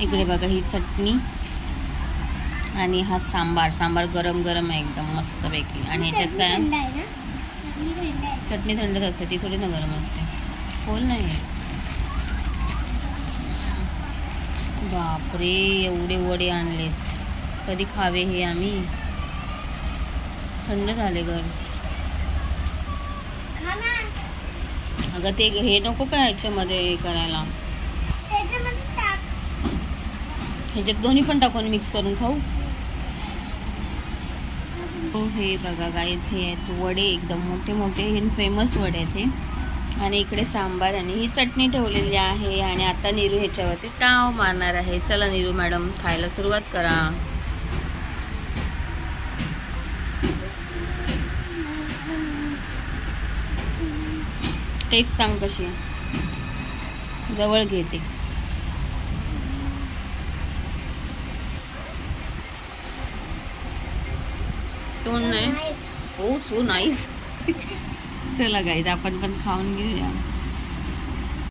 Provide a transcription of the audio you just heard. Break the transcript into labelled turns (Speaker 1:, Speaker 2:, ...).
Speaker 1: इकडे बघा ही चटणी. आणि हा सांबार सांबार गरम गरम आहे एकदम मस्तपैकी. आणि ह्याच्यात काय?
Speaker 2: चटणी
Speaker 1: थंडच असते ती थोडी ना गरम असते. खोल नाही. बापरे एवढे वडे आणलेत. कधी खावे हे आम्ही? थंड झाले घर. अगं ते हे नको काय ह्याच्यामध्ये करायला? ह्याच्यात दोन्ही पण टाकून मिक्स करून खाऊ. हो हे बघा गाईज हे आहेत वडे एकदम मोठे मोठे हे फेमस वडे आहेत हे. आणि इकडे सांबार आणि ही चटणी ठेवलेली आहे आणि आता नीरू ह्याच्यावरती टाव मारणार आहे. चला नीरू मॅडम खायला सुरुवात करा. टेस्ट सांग कशी जवळ घेते तोंड नाही. हो सो नाईस चला गाईज आपण पण खाऊन घेऊया.